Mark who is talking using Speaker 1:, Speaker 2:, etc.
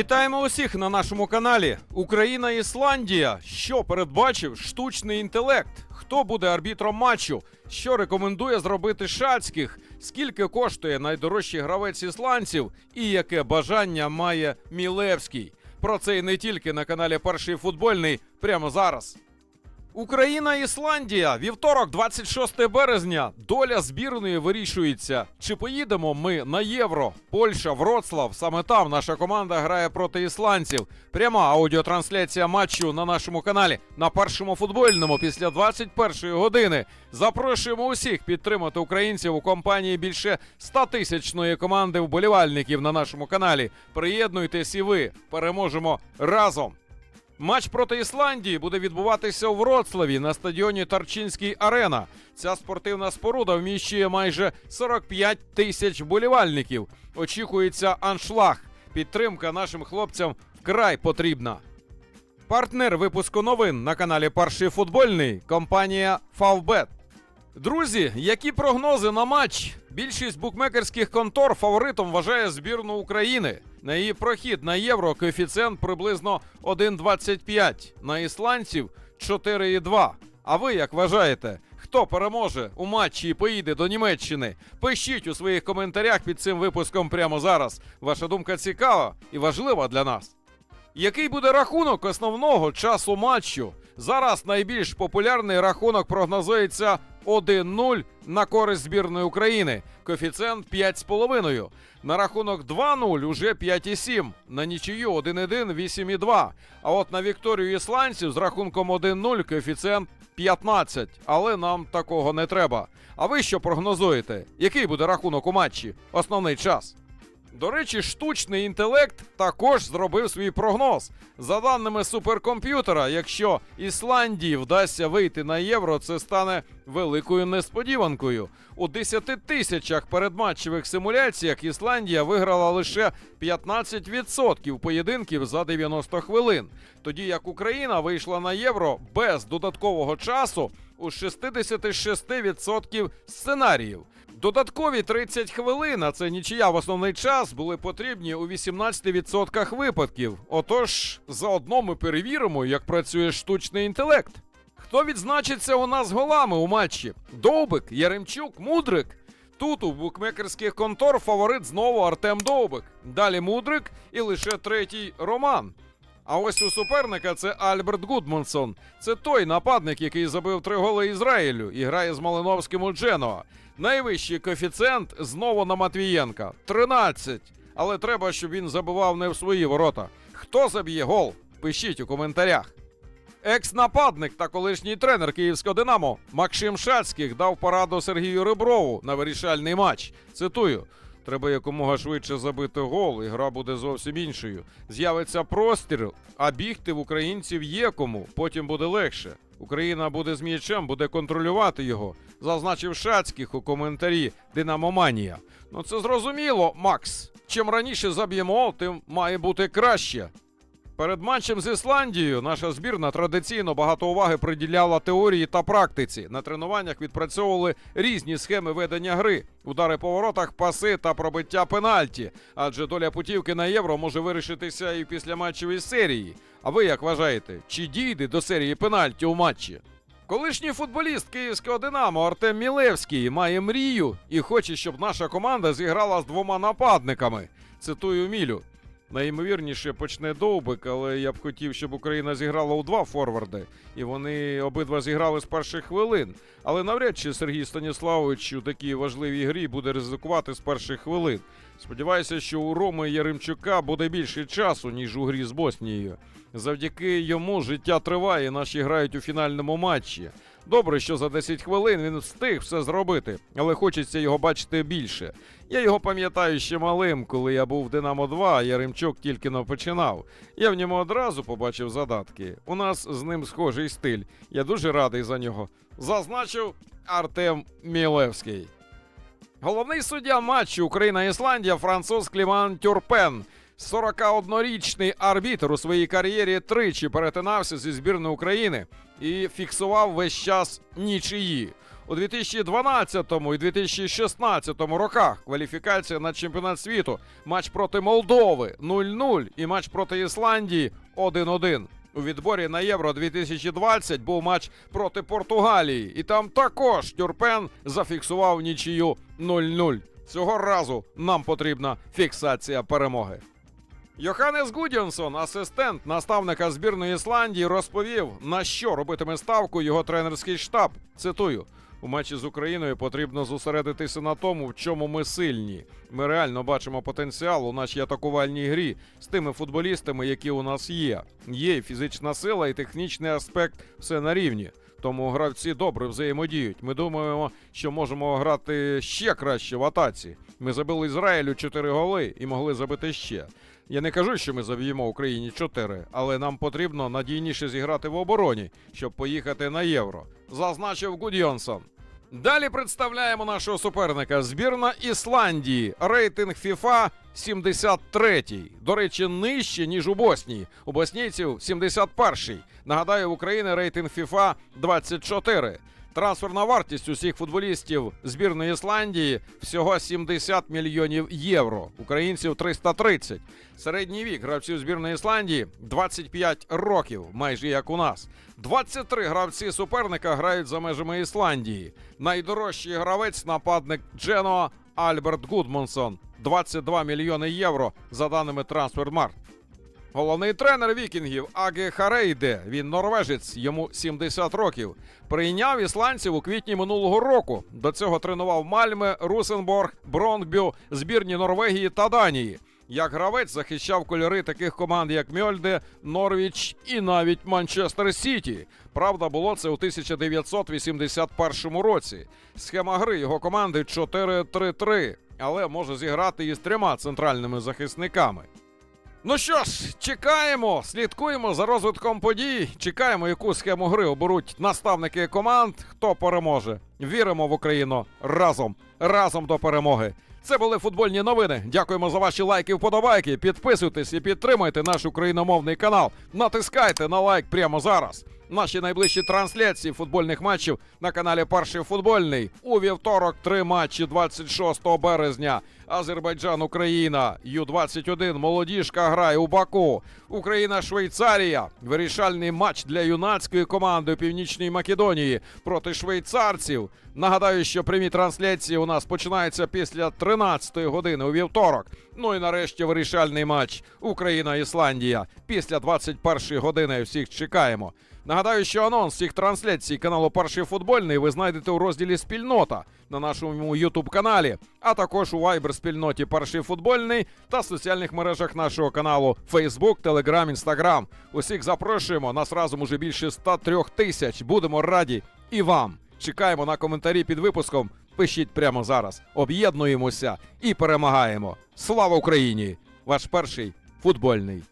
Speaker 1: Вітаємо усіх на нашому каналі. Україна Ісландія. Що передбачив штучний інтелект? Хто буде арбітром матчу? Що рекомендує зробити Шацьких? Скільки коштує найдорожчий гравець ісландців? І яке бажання має Мілевський? Про це і не тільки на каналі Перший футбольний прямо зараз. Україна Ісландія. Вівторок, 26 березня. Доля збірної вирішується. Чи поїдемо ми на євро? Польща, Вроцлав. Саме там наша команда грає проти ісландців. Пряма аудіотрансляція матчу на нашому каналі на першому футбольному після 21-ї години. Запрошуємо усіх підтримати українців у компанії більше 100 тисячної команди вболівальників на нашому каналі. Приєднуйтесь і ви переможемо разом. Матч проти Ісландії буде відбуватися у Вроцлаві на стадіоні Тарчинський Арена. Ця спортивна споруда вміщує майже 45 тисяч болівальників. Очікується аншлаг. Підтримка нашим хлопцям вкрай потрібна. Партнер випуску новин на каналі Перший футбольний компанія Фавбет. Друзі, які прогнози на матч? Більшість букмекерських контор фаворитом вважає збірну України. На її прохід на євро коефіцієнт приблизно 1,25, на ісландців 4,2. А ви як вважаєте, хто переможе у матчі і поїде до Німеччини? Пишіть у своїх коментарях під цим випуском прямо зараз. Ваша думка цікава і важлива для нас. Який буде рахунок основного часу матчу? Зараз найбільш популярний рахунок прогнозується 1-0 на користь збірної України. Коефіцієнт 5,5. На рахунок 2-0 уже 5,7. На нічию 1-1 8,2. А от на Вікторію ісландців з рахунком 1-0 коефіцієнт 15. Але нам такого не треба. А ви що прогнозуєте? Який буде рахунок у матчі? Основний час. До речі, штучний інтелект також зробив свій прогноз. За даними суперкомп'ютера, якщо Ісландії вдасться вийти на євро, це стане великою несподіванкою. У 10 тисячах передматчевих симуляціях Ісландія виграла лише 15% поєдинків за 90 хвилин, тоді як Україна вийшла на євро без додаткового часу у 66% сценаріїв. Додаткові 30 хвилин, а це нічия в основний час, були потрібні у 18% випадків. Отож, заодно ми перевіримо, як працює штучний інтелект. Хто відзначиться у нас голами у матчі? Довбик, Яремчук, Мудрик. Тут у букмекерських контор фаворит знову Артем Довбик. Далі Мудрик і лише третій Роман. А ось у суперника це Альберт Гудмансон. Це той нападник, який забив три голи Ізраїлю і грає з Малиновським у Дженуа. Найвищий коефіцієнт знову на Матвієнка 13. Але треба, щоб він забивав не в свої ворота. Хто заб'є гол? Пишіть у коментарях. Екс-нападник та колишній тренер київського Динамо Максим Шацьких дав пораду Сергію Риброву на вирішальний матч. Цитую. Треба якомога швидше забити гол, і гра буде зовсім іншою. З'явиться простір, а бігти в українців є кому, потім буде легше. Україна буде з м'ячем, буде контролювати його, зазначив Шацьких у коментарі Динамоманія. Ну це зрозуміло, Макс. Чим раніше заб'ємо, тим має бути краще. Перед матчем з Ісландією наша збірна традиційно багато уваги приділяла теорії та практиці. На тренуваннях відпрацьовували різні схеми ведення гри, удари по воротах, паси та пробиття пенальті. Адже доля путівки на євро може вирішитися і після матчевої серії. А ви як вважаєте, чи дійде до серії пенальті у матчі? Колишній футболіст київського Динамо Артем Мілевський має мрію і хоче, щоб наша команда зіграла з двома нападниками. Цитую Мілю. Найімовірніше почне довбик, але я б хотів, щоб Україна зіграла у два форварди, і вони обидва зіграли з перших хвилин. Але навряд чи Сергій Станіславович у такій важливій грі буде ризикувати з перших хвилин. Сподіваюся, що у Роми Яремчука буде більше часу, ніж у грі з Боснією. Завдяки йому життя триває, наші грають у фінальному матчі. Добре, що за 10 хвилин він встиг все зробити, але хочеться його бачити більше. Я його пам'ятаю ще малим, коли я був в Динамо 2, а Яремчук тільки починав. Я в ньому одразу побачив задатки. У нас з ним схожий стиль. Я дуже радий за нього. Зазначив Артем Мілевський. Головний суддя матчу Україна-Ісландія француз Кліман Тюрпен. 41-річний арбітр у своїй кар'єрі тричі перетинався зі збірною України і фіксував весь час нічиї. у 2012 і 2016 роках. Кваліфікація на чемпіонат світу. Матч проти Молдови 0-0 і матч проти Ісландії 1-1. У відборі на Євро 2020 був матч проти Португалії, і там також Тюрпен зафіксував нічию 0-0. Цього разу нам потрібна фіксація перемоги. Йоханнес Гудіонсон, асистент наставника збірної Ісландії, розповів, на що робитиме ставку його тренерський штаб. Цитую. У матчі з Україною потрібно зосередитися на тому, в чому ми сильні. Ми реально бачимо потенціал у нашій атакувальній грі з тими футболістами, які у нас є. Є фізична сила, і технічний аспект все на рівні. Тому гравці добре взаємодіють. Ми думаємо, що можемо грати ще краще в атаці. Ми забили Ізраїлю 4 голи і могли забити ще. Я не кажу, що ми заб'ємо Україні 4, але нам потрібно надійніше зіграти в обороні, щоб поїхати на євро, зазначив Гудьонсон. Далі представляємо нашого суперника. Збірна Ісландії. Рейтинг FIFA 73-й. До речі, нижче, ніж у Боснії. У боснійців 71-й. Нагадаю, в України рейтинг FIFA 24. Трансферна вартість усіх футболістів збірної Ісландії всього 70 мільйонів євро. Українців 330. Середній вік гравців збірної Ісландії 25 років, майже як у нас. 23 гравці суперника грають за межами Ісландії. Найдорожчий гравець нападник Джено Альберт Гудмонсон 22 мільйони євро за даними Трансфермарт. Головний тренер вікінгів Аге Харейде, він норвежець, йому 70 років. Прийняв ісландців у квітні минулого року. До цього тренував Мальме, Русенборг, Бронгбю, збірні Норвегії та Данії. Як гравець захищав кольори таких команд, як Мьольде, Норвіч і навіть Манчестер Сіті. Правда, було це у 1981 році. Схема гри його команди 4-3-3, але може зіграти і з трьома центральними захисниками. Ну що ж, чекаємо, слідкуємо за розвитком подій. Чекаємо, яку схему гри оберуть наставники команд. Хто переможе? Віримо в Україну разом, разом до перемоги. Це були футбольні новини. Дякуємо за ваші лайки, вподобайки. Підписуйтесь і підтримуйте наш україномовний канал. Натискайте на лайк прямо зараз. Наші найближчі трансляції футбольних матчів на каналі Перший футбольний у вівторок. Три матчі 26 березня. Азербайджан, Україна, Ю-21, молодіжка грає у Баку. Україна, Швейцарія. Вирішальний матч для юнацької команди у Північній Македонії проти швейцарців. Нагадаю, що прямі трансляції у нас починаються після 13-ї години у вівторок. Ну і нарешті вирішальний матч Україна-Ісландія. Після 21-ї години всіх чекаємо. Нагадаю, що анонс всіх трансляцій каналу Перший футбольний ви знайдете у розділі Спільнота на нашому Ютуб каналі, а також у Viber спільноті Перший футбольний та соціальних мережах нашого каналу Facebook, Telegram, Instagram. Усіх запрошуємо. Нас разом уже більше 103 тисяч. Будемо раді і вам. Чекаємо на коментарі під випуском. Пишіть прямо зараз. Об'єднуємося і перемагаємо. Слава Україні! Ваш перший футбольний.